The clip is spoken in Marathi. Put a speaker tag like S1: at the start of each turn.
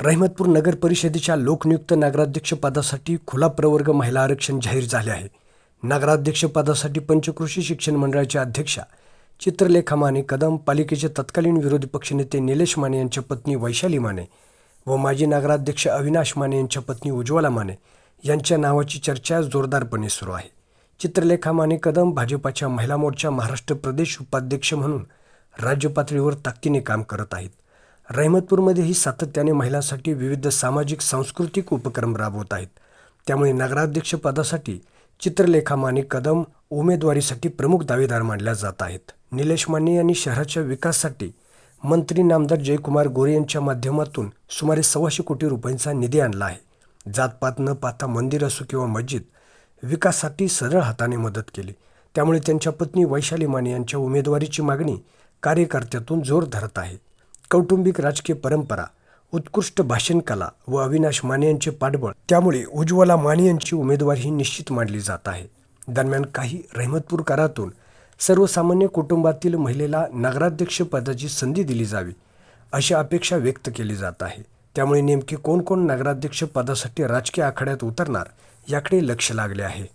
S1: रहमतपूर नगर परिषदेच्या लोकनियुक्त नगराध्यक्षपदासाठी खुला प्रवर्ग महिला आरक्षण जाहीर झाले आहे. नगराध्यक्षपदासाठी पंचकृषी शिक्षण मंडळाच्या अध्यक्षा चित्रलेखा माने कदम पालिकेचे तत्कालीन विरोधी पक्षनेते निलेश माने यांच्या पत्नी वैशाली माने व माजी नगराध्यक्ष अविनाश माने यांच्या पत्नी उज्ज्वला माने यांच्या नावाची चर्चा जोरदारपणे सुरू आहे. चित्रलेखा माने कदम भाजपाच्या महिला मोर्चा महाराष्ट्र प्रदेश उपाध्यक्ष म्हणून राज्य पातळीवर ताकदीने काम करत आहेत. रहमतपूरमध्येही सातत्याने महिलांसाठी विविध सामाजिक सांस्कृतिक उपक्रम राबवत आहेत. त्यामुळे नगराध्यक्षपदासाठी चित्रलेखा माने कदम उमेदवारीसाठी प्रमुख दावेदार मानल्या जात आहेत. निलेश माने यांनी शहराच्या विकासासाठी मंत्री नामदार जयकुमार गोरे यांच्या माध्यमातून सुमारे सव्वाशे कोटी रुपयांचा निधी आणला आहे. जातपात न पाहता मंदिर असो किंवा मस्जिद विकासासाठी सरळ हाताने मदत केली. त्यामुळे त्यांच्या पत्नी वैशाली माने यांच्या उमेदवारीची मागणी कार्यकर्त्यातून जोर धरत आहे. कौटुंबिक राजकीय परंपरा उत्कृष्ट भाषण कला व अविनाश माने यांचे पाठबळ त्यामुळे उज्ज्वला माने यांची उमेदवारी ही निश्चित मानली जात आहे. दरम्यान काही रहमतपूरकरातून सर्वसामान्य कुटुंबातील महिलेला नगराध्यक्ष पदाची संधी दिली जावी अशी अपेक्षा व्यक्त केली जात आहे. त्यामुळे नेमके कोण कोण नगराध्यक्ष पदासाठी राजकीय आखाड्यात उतरणार याकडे लक्ष लागले आहे.